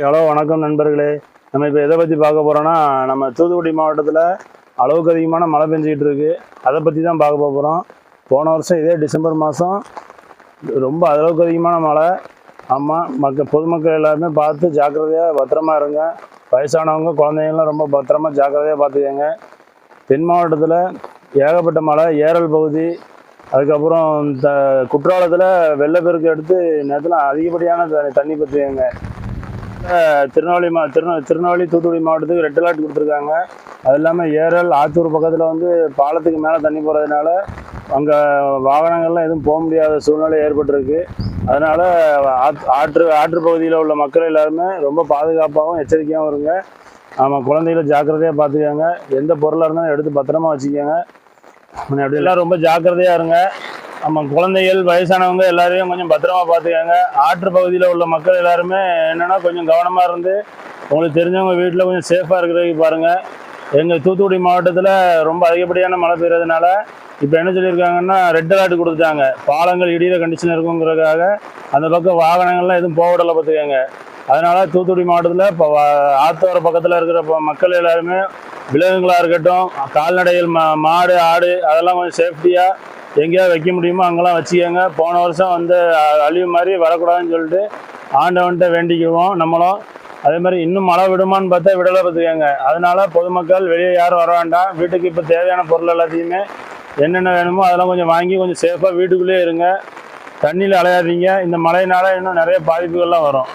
Hello வணக்கம் நண்பர்களே. நம்ம இப்போ எதை பற்றி பார்க்க போகிறோன்னா நம்ம தூத்துக்குடி மாவட்டத்தில் அளவுக்கு அதிகமான மழை பெஞ்சிக்கிட்டு இருக்குது அதை பற்றி தான் பார்க்க போகிறோம் போன வருஷம் இதே டிசம்பர் மாதம் ரொம்ப அளவுக்கு அதிகமான மழை. ஆமாம் மக்கள் பொதுமக்கள் எல்லாருமே பார்த்து ஜாக்கிரதையாக பத்திரமா இருங்க. வயசானவங்க குழந்தைங்களாம் ரொம்ப பத்திரமா ஜாக்கிரதையாக பார்த்துக்கங்க. தென் மாவட்டத்தில் ஏகப்பட்ட மழை ஏரல் பகுதி அதுக்கப்புறம் இந்த குற்றாலத்தில் வெள்ளப்பெருக்கு எடுத்து நேரத்தில் அதிகப்படியான த- தண்ணி பற்றியங்க திருநெல்வேலி மா திருநெ திருநெல்வேலி தூத்துக்குடி மாவட்டத்துக்கு ரெட் அலர்ட் கொடுத்துருக்காங்க. அது இல்லாமல் ஏரல் ஆத்தூர் பக்கத்தில் வந்து பாலத்துக்கு மேலே தண்ணி போகிறதுனால அங்கே வாகனங்கள்லாம் எதுவும் போக முடியாத சூழ்நிலை ஏற்பட்டிருக்கு. அதனால் ஆற்று ஆற்று பகுதியில் உள்ள மக்கள் எல்லாருமே ரொம்ப பாதுகாப்பாகவும் எச்சரிக்கையாகவும் இருங்க. ஆமாம் குழந்தைகளை ஜாக்கிரதையாக பார்த்துக்கோங்க எந்த பொருளாக இருந்தாலும் எடுத்து பத்திரமா வச்சுக்கோங்க. அப்படி எல்லாம் ரொம்ப ஜாக்கிரதையாக இருங்க. ஆமாம் குழந்தைகள் வயசானவங்க எல்லாரையும் கொஞ்சம் பத்திரமா பார்த்துக்கோங்க. ஆற்று பகுதியில் உள்ள மக்கள் எல்லாருமே என்னன்னா கொஞ்சம் கவனமாக இருந்து உங்களுக்கு தெரிஞ்சவங்க வீட்டில் கொஞ்சம் சேஃபாக இருக்கிறதுக்கு பாருங்கள் எங்கள் தூத்துக்குடி மாவட்டத்தில் ரொம்ப அதிகப்படியான மழை பெய்யறதுனால இப்போ என்ன சொல்லியிருக்காங்கன்னா ரெட் அலர்ட் கொடுத்துட்டாங்க. பாலங்கள் இடியிற கண்டிஷன் இருக்குங்கிறதுக்காக அந்த பக்கம் வாகனங்கள்லாம் எதுவும் போக விடலை பார்த்துக்கோங்க. அதனால தூத்துக்குடி மாவட்டத்தில் இப்போ ஆத்தோர பக்கத்தில் இருக்கிற ப- மக்கள் எல்லாருமே விலங்குகளாக இருக்கட்டும் கால்நடைகள் மா மாடு ஆடு அதெல்லாம் கொஞ்சம் சேஃப்டியாக எங்கேயாவது வைக்க முடியுமோ அங்கெல்லாம் வச்சுக்கோங்க. போன வருஷம் வந்து அழிவு மாதிரி வரக்கூடாதுன்னு சொல்லிட்டு ஆண்டவன்கிட்ட வேண்டிக்குவோம் நம்மளும். அதே மாதிரி இன்னும் மழை விடுமான்னு பார்த்தா விடலை பார்த்துக்கோங்க. அதனால பொதுமக்கள் வெளியே யாரும் வர வேண்டாம். வீட்டுக்கு இப்போ தேவையான பொருள் எல்லாத்தையுமே என்னென்ன வேணுமோ அதெல்லாம் கொஞ்சம் வாங்கி கொஞ்சம் சேஃபாக வீட்டுக்குள்ளேயே இருங்க. தண்ணியில் அலையாதீங்க. இந்த மழையினால இன்னும் நிறைய பாதிப்புகள்லாம் வரும்.